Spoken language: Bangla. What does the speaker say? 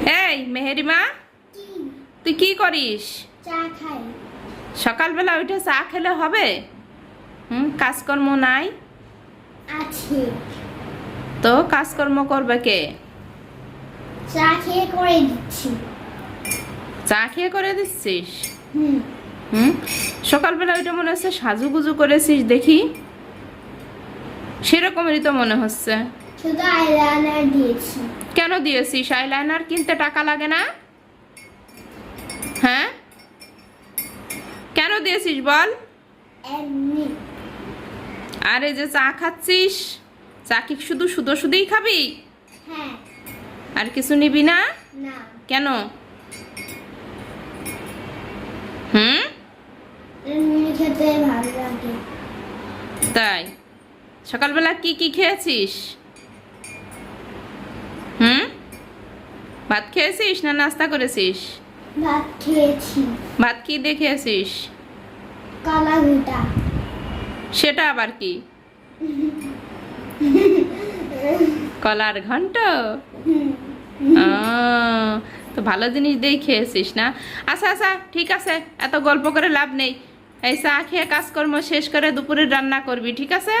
এই মেহেরিমা তুই কি করিস? সকালবেলা উঠে চা খেলে হবে? হুম কাজকর্ম নাই? তো কাজকর্ম করবে কে? চা খেয়ে করে দিচ্ছি। চা খেয়ে করে দিচ্ছিস? হুম। হুম সকালবেলা ওইটা মনে হচ্ছে সাজুগুজু করেছিস দেখি। সেরকমেরই তো মনে হচ্ছে। শুধু আইলাইনার দিয়েছি। কেন দিয়েছিস আইলাইনার কিনতে টাকা লাগে না? হ্যাঁ? কেন দিয়েছিস বল? আর যে চা খাচ্ছিস চা কি শুধু শুধু শুধুই খাবি? হ্যাঁ। আর কিছু নিবি না? কেন? হুম? তাই। সকালবেলা কি কি খেয়েছিস? ভাত খেয়েছিস না নাস্তা করেছিস? ভাত খেয়েছি। ভাত কি দিয়ে খেয়েছিস? কালা সেটা আবার কি? কলার ঘন্ট? তো ভালো জিনিস দিয়েই খেয়েছিস না? আচ্ছা আচ্ছা ঠিক আছে এত গল্প করে লাভ নেই। এই চা খেয়ে কাজকর্ম শেষ করে দুপুরে রান্না করবি ঠিক আছে?